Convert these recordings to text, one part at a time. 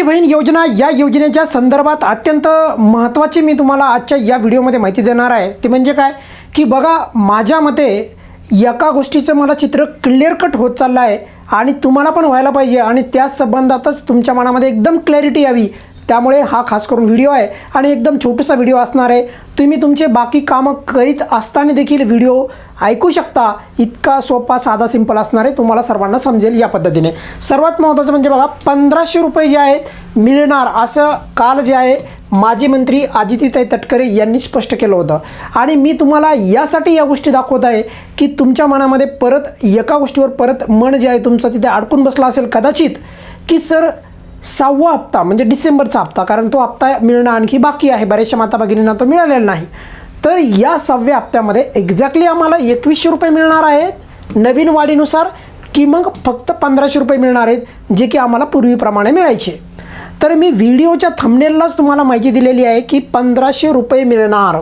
लाडकी बहीण योजना या योजनेच्या संदर्भात अत्यंत महत्त्वाची मी तुम्हाला आजच्या या व्हिडिओमध्ये माहिती देणार आहे. ते म्हणजे काय? की बघा माझ्या मते एका गोष्टीचं मला चित्र क्लिअर कट होत चाललं आहे आणि तुम्हाला पण व्हायला पाहिजे आणि त्याच संबंधातच तुमच्या मनामध्ये एकदम क्लॅरिटी यावी. त्यामुळे हा खास करून व्हिडिओ आहे आणि एकदम छोटूसा व्हिडिओ असणार आहे. तुम्ही तुमचे बाकी कामं करीत असताना देखील व्हिडिओ ऐकू शकता. इतका सोपा साधा सिंपल असणार आहे. तुम्हाला सर्वांना समजेल या पद्धतीने. सर्वात महत्त्वाचं म्हणजे बघा पंधराशे रुपये जे आहेत मिळणार असं काल जे आहे माजी मंत्री आदित्यताई तटकरे यांनी स्पष्ट केलं होतं. आणि मी तुम्हाला यासाठी या गोष्टी दाखवत आहे की तुमच्या मनामध्ये परत एका गोष्टीवर परत मन जे आहे तुमचं तिथे अडकून बसला असेल कदाचित की सर सहावा हप्ता म्हणजे डिसेंबरचा हप्ता कारण तो हप्ता मिळणं आणखी बाकी आहे. बऱ्याचशा माता भगिनींना तो मिळालेला नाही. तर या सहाव्या हप्त्यामध्ये एक्झॅक्टली आम्हाला एकवीसशे रुपये मिळणार आहेत. नवीन वाढीनुसार की मग फक्त पंधराशे रुपये मिळणार आहेत जे की आम्हाला पूर्वीप्रमाणे मिळायचे. तर मी व्हिडिओच्या थंबनेललाच तुम्हाला माहिती दिलेली आहे की पंधराशे रुपये मिळणार.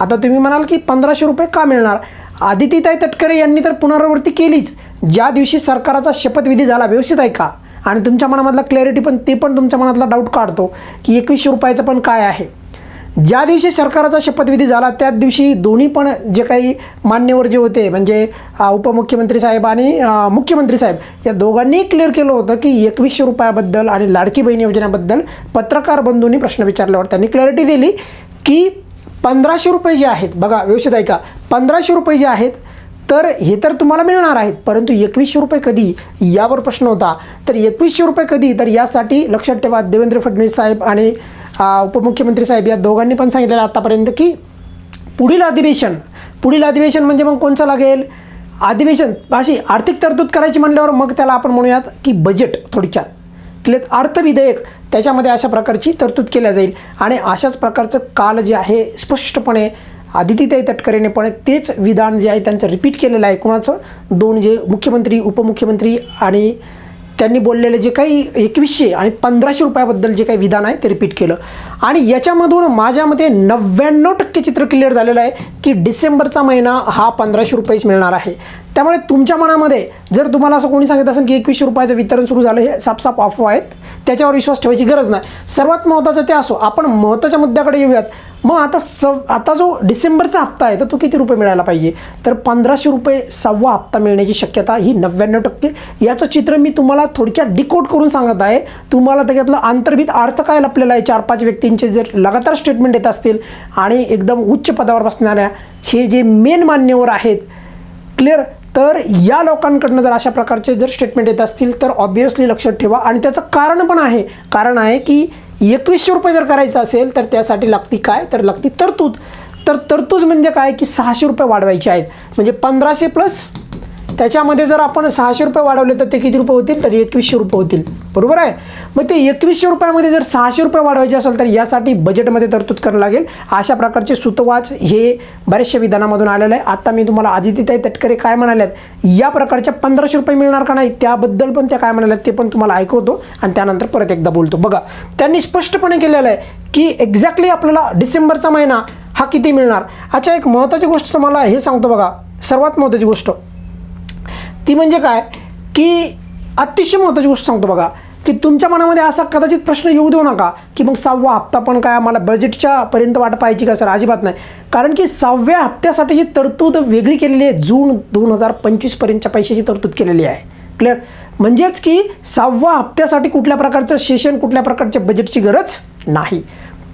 आता तुम्ही म्हणाल की पंधराशे रुपये का मिळणार? आदित्यताई तटकरे यांनी तर पुनरावृत्ती केलीच. ज्या दिवशी सरकाराचा शपथविधी झाला व्यवस्थित आहे का? आणि तुमच्या मनामधला क्लॅरिटी पण ते पण तुमच्या मनातला डाऊट काढतो की एकवीसशे रुपयाचं पण काय आहे. ज्या दिवशी सरकाराचा शपथविधी झाला त्याच दिवशी दोन्ही पण जे काही मान्यवर जे होते म्हणजे उपमुख्यमंत्री साहेब आणि मुख्यमंत्री साहेब या दोघांनी क्लिअर केलं होतं की एकवीसशे रुपयाबद्दल आणि लाडकी बहीण योजनेबद्दल पत्रकार बंधूंनी प्रश्न विचारल्यावर त्यांनी क्लॅरिटी दिली की पंधराशे रुपये जे आहेत बघा व्यवस्थित ऐका पंधराशे रुपये जे आहेत तर हे तर तुम्हाला मिळणार आहेत. परंतु एकवीसशे रुपये कधी? यावर प्रश्न होता. तर एकवीसशे रुपये कधी? तर यासाठी लक्षात ठेवा देवेंद्र फडणवीस साहेब आणि उपमुख्यमंत्री साहेब या दोघांनी पण सांगितलेलं आतापर्यंत की पुढील अधिवेशन पुढील अधिवेशन म्हणजे मग कोणचं लागेल? अधिवेशन अशी आर्थिक तरतूद करायची म्हणल्यावर मग त्याला आपण म्हणूयात की बजेट थोडक्यात. क्लिअर अर्थविधेयक त्याच्यामध्ये अशा प्रकारची तरतूद केल्या जाईल. आणि अशाच प्रकारचं काल जे आहे स्पष्टपणे आदित्यताई तटकरेने पण तेच विधान जे आहे त्यांचं रिपीट केलेलं आहे. कोणाचं? दोन जे मुख्यमंत्री उपमुख्यमंत्री आणि त्यांनी बोललेले जे काही एकवीसशे आणि पंधराशे रुपयाबद्दल जे काही विधान आहे ते रिपीट केलं. आणि याच्यामधून माझ्या मते नव्याण्णव टक्के चित्र क्लिअर झालेलं आहे की डिसेंबरचा महिना हा पंधराशे रुपयेच मिळणार आहे. त्यामुळे तुमच्या मनामध्ये जर तुम्हाला असं कोणी सांगत असेल की एकवीसशे रुपयाचं वितरण सुरू झालं हे सापसाप अफवा आहेत त्याच्यावर विश्वास ठेवायची गरज नाही. सर्वात महत्त्वाचं ते असो आपण महत्त्वाच्या मुद्द्याकडे येऊयात. मग आता स आता जो डिसेंबरचा हप्ता आहे तर तो किती रुपये मिळायला पाहिजे? तर पंधराशे रुपये सव्वा हप्ता मिळण्याची शक्यता ही नव्याण्णव टक्के. याचं चित्र मी तुम्हाला थोडक्यात डिकोड करून सांगत आहे. तुम्हाला त्याच्यातलं आंतर्भित अर्थ काय लपलेला आहे? चार पाच व्यक्तींचे जर लगातार स्टेटमेंट येत असतील आणि एकदम उच्च पदावर बसणाऱ्या हे जे मेन मान्यवर आहेत क्लिअर तर या लोकांकडनं जर अशा प्रकारचे जर स्टेटमेंट येत असतील तर ऑब्वियसली लक्षात ठेवा. आणि त्याचं कारण पण आहे. कारण आहे की एकवीसशे रुपये जर करायचं असेल तर त्यासाठी लागती काय? तर लागती तरतूद. तर तरतूद म्हणजे काय? की सहाशे रुपये वाढवायचे आहेत. म्हणजे पंधराशे प्लस त्याच्यामध्ये जर आपण सहाशे रुपये वाढवले तर ते किती रुपये होतील? तर एकवीसशे रुपये होतील. बरोबर आहे? मग ते एकवीसशे रुपयामध्ये जर सहाशे रुपये वाढवायचे असेल तर यासाठी बजेटमध्ये तरतूद करावं लागेल. अशा प्रकारचे सुतवाच हे बऱ्याचशा विधानामधून आलेलं आहे आता मी तुम्हाला आदित्यताई तटकरे काय म्हणाल्यात या प्रकारच्या पंधराशे रुपये मिळणार का नाही? त्याबद्दल पण त्या काय म्हणाल्यात ते पण तुम्हाला ऐकवतो आणि त्यानंतर परत एकदा बोलतो. बघा त्यांनी स्पष्टपणे केलेलं आहे की एक्झॅक्टली आपल्याला डिसेंबरचा महिना हा किती मिळणार? अच्छा एक महत्त्वाची गोष्ट मला हे सांगतो बघा. सर्वात महत्त्वाची गोष्ट ती म्हणजे काय? की अतिशय महत्त्वाची गोष्ट सांगतो बघा की तुमच्या मनामध्ये असा कदाचित प्रश्न येऊ देऊ नका की मग सहावा हप्ता पण काय आम्हाला बजेटच्या पर्यंत वाट पाहायची का सर? अजिबात नाही. कारण की सहाव्या हप्त्यासाठी जी तरतूद वेगळी केलेली आहे जून दोन हजार पंचवीसपर्यंतच्या पैशाची तरतूद केलेली आहे. क्लिअर म्हणजेच की सहाव्या हप्त्यासाठी कुठल्या प्रकारचं सेशन कुठल्या प्रकारच्या बजेटची गरज नाही.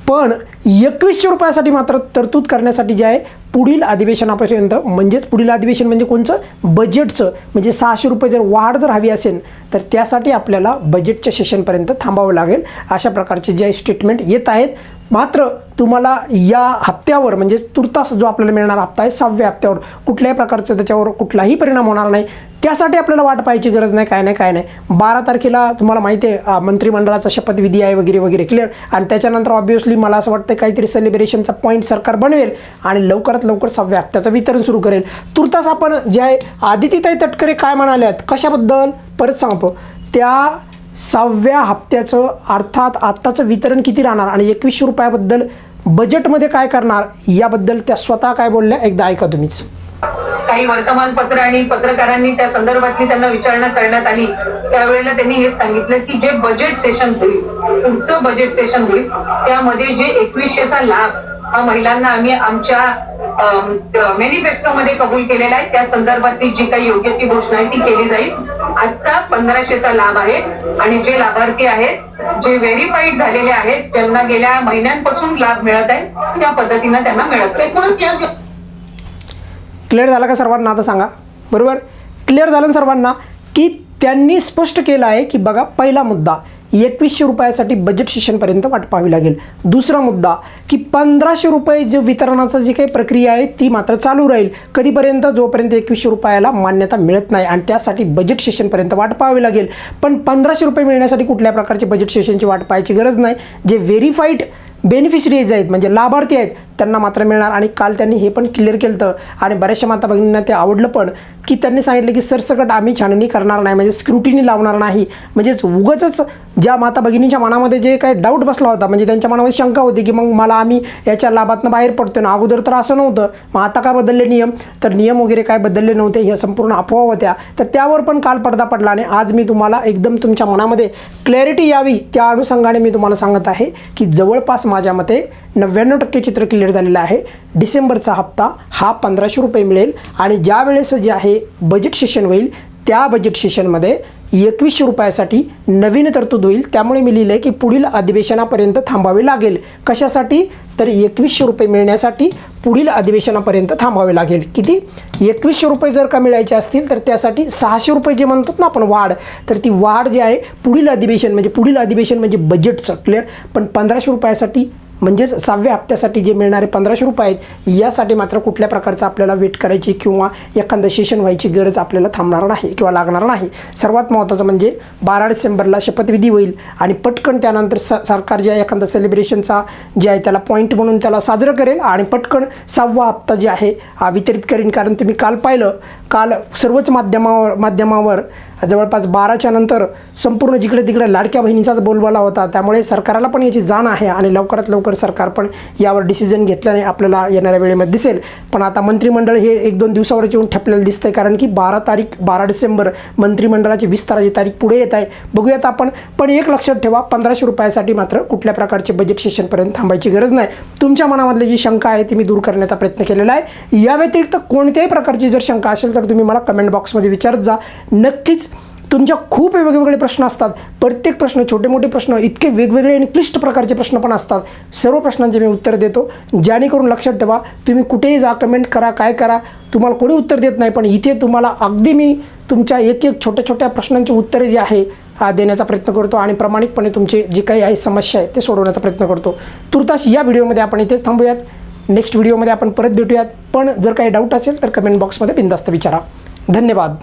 पण एकवीसशे रुपयासाठी मात्र तरतूद करण्यासाठी जे आहे पुढील अधिवेशनापर्यंत म्हणजेच पुढील अधिवेशन म्हणजे कोणचं? बजेटचं म्हणजे सहाशे रुपये जर वाढ जर हवी असेल तर त्यासाठी आपल्याला बजेटच्या सेशनपर्यंत थांबावं लागेल. अशा प्रकारचे जे स्टेटमेंट येत आहेत मात्र तुम्हाला या हप्त्यावर म्हणजे तुर्तास जो आपल्याला मिळणारा हप्ता आहे सहाव्या हप्त्यावर कुठल्याही प्रकारचं त्याच्यावर कुठलाही परिणाम होणार नाही. त्यासाठी आपल्याला वाट पाहायची गरज नाही काय नाही काय नाही. बारा तारखेला तुम्हाला माहिती आहे मंत्रिमंडळाचा शपथविधी आहे वगैरे वगैरे क्लिअर आणि त्याच्यानंतर ऑब्व्हियसली मला असं वाटतं काहीतरी सेलिब्रेशनचा पॉईंट सरकार बनवेल आणि लवकरात लवकर सहाव्या हप्त्याचं वितरण सुरू करेल. तुर्तास आपण जे आहे आदित्यताई तटकरे काय म्हणाल्यात कशाबद्दल? परत सांगतो. त्या सहाव्या हप्त्याचं अर्थात आत्ताचं वितरण किती राहणार आणि एकवीसशे रुपयाबद्दल बजेटमध्ये काय करणार याबद्दल त्या स्वतः काय बोलल्या एकदा ऐका तुम्हीच. काही वर्तमानपत्र आणि पत्रकारांनी त्या संदर्भातली त्यांना विचारणा करण्यात आली. त्यावेळेला त्यांनी हे सांगितलं की जे बजेट सेशन होईल पुढचं बजेट सेशन होईल त्यामध्ये जे एकवीसशेचा लाभ हा महिलांना आम्ही आमच्या मॅनिफेस्टोमध्ये कबूल केलेला आहे. त्या संदर्भातली जी काही योग्य ती घोषणा आहे ती केली जाईल. आता पंधराशेचा लाभ आहे आणि जे लाभार्थी आहेत जे व्हेरीफाईड झालेले आहेत ज्यांना गेल्या महिन्यांपासून लाभ मिळत आहे त्या पद्धतीनं त्यांना मिळत एकूणच या क्लिअर झालं का सर्वांना? आता सांगा. बरोबर? क्लिअर झालं सर्वांना? की त्यांनी स्पष्ट केलं आहे की बघा पहिला मुद्दा एकवीसशे रुपयासाठी बजेट सेशनपर्यंत वाट पाहावी लागेल. दुसरा मुद्दा की पंधराशे रुपये जे वितरणाचं जी काही प्रक्रिया आहे ती मात्र चालू राहील. कधीपर्यंत? जोपर्यंत एकवीसशे रुपयाला मान्यता मिळत नाही आणि त्यासाठी बजेट सेशनपर्यंत वाट पाहावी लागेल. पण पंधराशे रुपये मिळण्यासाठी कुठल्या प्रकारची बजेट सेशनची वाट पाहायची गरज नाही. जे व्हेरीफाईड बेनिफिशरीज आहेत म्हणजे लाभार्थी आहेत त्यांना मात्र मिळणार. आणि काल त्यांनी हे पण क्लिअर केलं होतं आणि बऱ्याचशा माता भगिनींना ते आवडलं पण की त्यांनी सांगितलं की सरसकट आम्ही छाननी करणार नाही. म्हणजे स्क्रुटिनी लावणार नाही. म्हणजेच उगच ज्या माता भगिनींच्या मनामध्ये जे काही डाऊट बसला होता म्हणजे त्यांच्या मनामध्ये शंका होती की मग मला आम्ही याच्या लाभातनं बाहेर पडतो ना? अगोदर तर असं नव्हतं. मग आता काय बदलले नियम? तर नियम वगैरे काय बदलले नव्हते ह्या संपूर्ण अफवा होत्या. तर त्यावर पण काल पडदा पडला. आणि आज मी तुम्हाला एकदम तुमच्या मनामध्ये क्लॅरिटी यावी त्या अनुषंगाने मी तुम्हाला सांगत आहे की जवळपास माझ्या मते नव्याण्णव टक्के चित्र क्लिअर झालेलं आहे. डिसेंबरचा हप्ता हा पंधराशे रुपये मिळेल आणि ज्या वेळेस जे आहे बजेट सेशन होईल त्या बजेट सेशनमध्ये एकवीसशे रुपयासाठी नवीन तरतूद होईल. त्यामुळे मी लिहिलं आहे की पुढील अधिवेशनापर्यंत थांबावे लागेल. कशासाठी? तर एकवीसशे रुपये मिळण्यासाठी पुढील अधिवेशनापर्यंत थांबावे लागेल. किती? एकवीसशे रुपये जर का मिळायचे असतील तर त्यासाठी सहाशे रुपये जे म्हणतो ना आपण वाढ तर ती वाढ जी आहे पुढील अधिवेशन म्हणजे पुढील अधिवेशन म्हणजे बजेटचं क्लिअर पण पंधराशे रुपयासाठी म्हणजेच सहाव्या हप्त्यासाठी जे मिळणारे पंधराशे रुपये आहेत यासाठी मात्र कुठल्या प्रकारचं आपल्याला वेट करायची किंवा एखादं सेशन व्हायची गरज आपल्याला थांबणार नाही किंवा लागणार नाही. सर्वात महत्त्वाचं म्हणजे बारा डिसेंबरला शपथविधी होईल आणि पटकन त्यानंतर स सरकार ज्या एखादा सेलिब्रेशनचा जे आहे त्याला पॉईंट म्हणून त्याला साजरं करेल आणि पटकन सहावा हप्ता जे आहे हा वितरित करेन. कारण तुम्ही काल पाहिलं काल सर्वच माध्यमावर माध्यमावर जवळपास बाराच्या नंतर संपूर्ण जिकडे तिकडे लाडक्या बहिणीचाच बोलबाला होता. त्यामुळे सरकारला पण याची जाण आहे आणि लवकरात लवकर सरकार पण यावर डिसिजन घेतल्याने आपल्याला येणाऱ्या वेळेमध्ये दिसेल. पण आता मंत्रिमंडळ हे एक दोन दिवसावर येऊन ठेपलेलं दिसतंय कारण की बारा तारीख बारा डिसेंबर मंत्रिमंडळाची विस्ताराची तारीख पुढे येत आहे. बघूयात आपण पण एक लक्षात ठेवा पंधराशे रुपयासाठी मात्र कुठल्या प्रकारचे बजेट सेशनपर्यंत थांबायची गरज नाही. तुमच्या मनामधली जी शंका आहे ती मी दूर करण्याचा प्रयत्न केलेला आहे. या व्यतिरिक्त कोणत्याही प्रकारची जर शंका असेल तर तुम्ही मला कमेंट बॉक्समध्ये विचारत जा. नक्कीच तुमच्या खूप वेगवेगळे प्रश्न असतात. प्रत्येक प्रश्न छोटे मोठे प्रश्न इतके वेगवेगळे आणि क्लिष्ट प्रकारचे प्रश्न पण असतात. सर्व प्रश्नांचे मी उत्तर देतो. जेणेकरून लक्षात ठेवा तुम्ही कुठेही जा कमेंट करा काय करा तुम्हाला कोणी उत्तर देत नाही पण इथे तुम्हाला अगदी मी तुमच्या एक एक छोट्या छोट्या प्रश्नांची उत्तरे जे आहे हा देण्याचा प्रयत्न करतो आणि प्रामाणिकपणे तुमचे जे काही आहे समस्या आहे ते सोडवण्याचा प्रयत्न करतो. तुर्तास या व्हिडिओमध्ये आपण इथेच थांबूयात. नेक्स्ट व्हिडिओमध्ये आपण परत भेटूयात. पण जर काही डाऊट असेल तर कमेंट बॉक्समध्ये बिंदास्त विचारा. धन्यवाद.